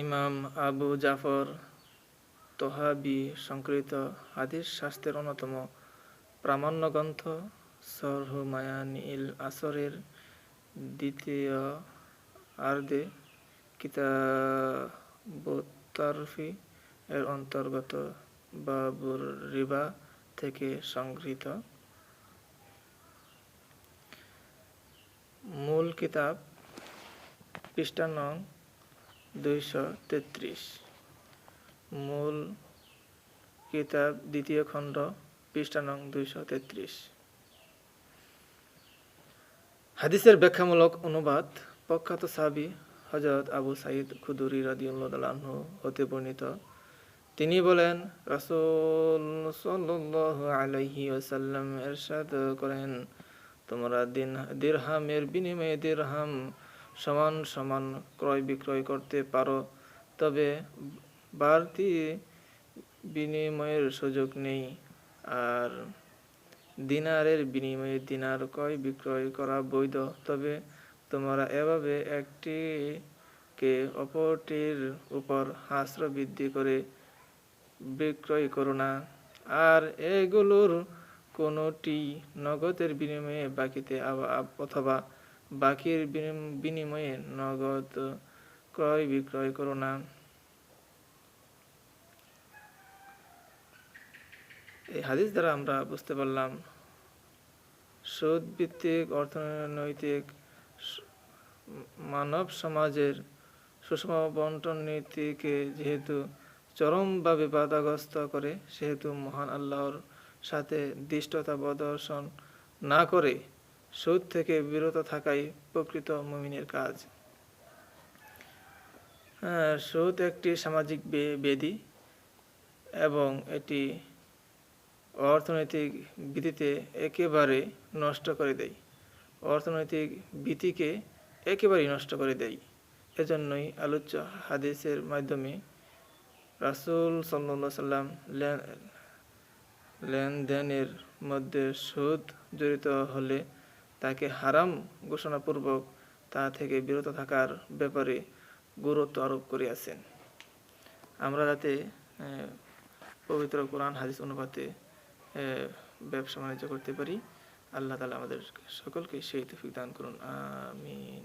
ইমাম আবু জাফর তোহাবি সংকলিত হাদিস শাস্ত্রের অন্যতম প্রামাণ্য গ্রন্থ সরহু মায়ানিল আসরের দ্বিতীয় আর্দে কিতাবুত্তারফি এর অন্তর্গত বাবুর রিবা থেকে সংগৃহীত। মূল কিতাব পৃষ্ঠা নং দুইশো তেত্রিশ। মূল কিতাব, দ্বিতীয় খণ্ড, পৃষ্ঠা নং হাদিসের ব্যাখ্যামূলক অনুবাদ প্রখ্যাত সাবি হজরত আবু সাইদ খুদুরি রাদিউল্লাহ হতে বর্ণিত। তিনি বলেন, রাসূল সাল্লাল্লাহু আলাইহি ওয়াসাল্লাম এরশাদ করেন, তোমরা দিন দিরহামের বিনিময়ে দিরহাম সমান সমান ক্রয় বিক্রয় করতে পারো। তবে বাড়তি বিনিময়ের সুযোগ নেই। আর দিনারের বিনিময়ে দিনার ক্রয় বিক্রয় করা বৈধ। তবে তোমরা এভাবে একটিকে অপরটির উপর হাস্র বৃদ্ধি করে বিক্রয় করো না। আর এগুলোর কোনোটি নগদের বিনিময়ে বাকিতে অথবা বাকির বিনিময়ে নগদ ক্রয় বিক্রয় করো না। এই হাদিস দ্বারা আমরা বুঝতে পারলাম সুদ ভিত্তিক অর্থনৈতিক মানব সমাজের সুষম বন্টন নীতিকে যেহেতু চরমভাবে বাধাগ্রস্ত করে, সেহেতু মহান আল্লাহর সাথে দৃষ্টতা প্রদর্শন না করে সুদ থেকে বিরত থাকাই প্রকৃত মুমিনের কাজ। সুদ একটি সামাজিক বেদি এবং এটি অর্থনৈতিক ভিত্তিতে একেবারে নষ্ট করে দেয়। অর্থনৈতিক ভীতিকে একেবারেই নষ্ট করে দেয়। এজন্যই আলোচ্য হাদিসের মাধ্যমে রাসুল আলাইহি সাল্লাম লেনদেনের মধ্যে সুদ জড়িত হলে তাকে হারাম ঘোষণাপূর্বক তা থেকে বিরত থাকার ব্যাপারে গুরুত্ব আরোপ করিয়াছেন। আমরা যাতে পবিত্র কোরআন, হাদিস অনুপাতে ব্যবসা বাণিজ্য করতে পারি। আল্লাহ তালা আমাদের সকলকে সেই তফিক দান করুন। আমিন।